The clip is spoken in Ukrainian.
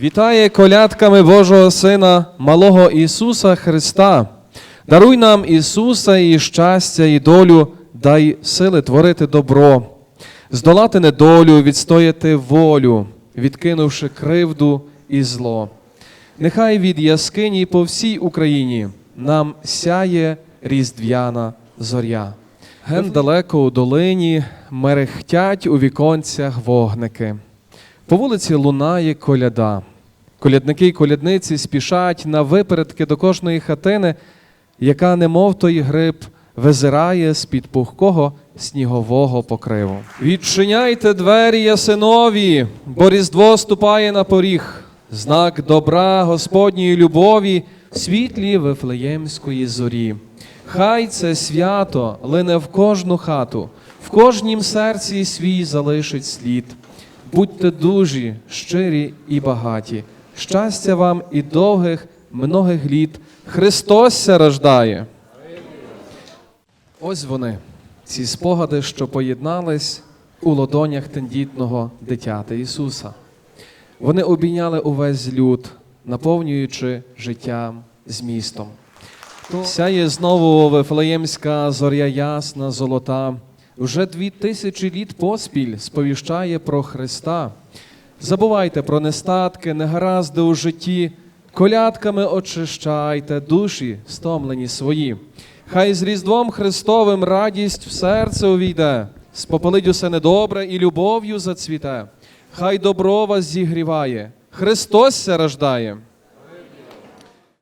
Вітає колядками Божого Сина, малого Ісуса Христа. Даруй нам Ісуса і щастя, і долю, дай сили творити добро, здолати недолю, відстояти волю, відкинувши кривду і зло. Нехай від яскині по всій Україні нам сяє різдвяна зоря. Ген далеко у долині мерехтять у віконцях вогники. По вулиці лунає коляда. Колядники й колядниці спішать на випередки до кожної хатини, яка, немов той гриб, визирає з-під пухкого снігового покриву. Відчиняйте двері ясинові, бо різдво ступає на поріг, знак добра Господньої любові, світлі Вифлеємської зорі. Хай це свято лине в кожну хату, в кожнім серці свій залишить слід. Будьте дужі, щирі і багаті. Щастя вам і довгих многих літ. Христос ся рождає. Ось вони, ці спогади, що поєднались у ладонях тендітного дитяти Ісуса. Вони обійняли увесь люд, наповнюючи життям змістом. Сяє знову Вифлеємська зоря ясна, золота. Уже дві тисячі літ поспіль сповіщає про Христа. Забувайте про нестатки, негаразди у житті, колядками очищайте душі, стомлені свої. Хай з Різдвом Христовим радість в серце увійде, спопалить усе недобре і любов'ю зацвіте. Хай добро вас зігріває, Христос ся рождає.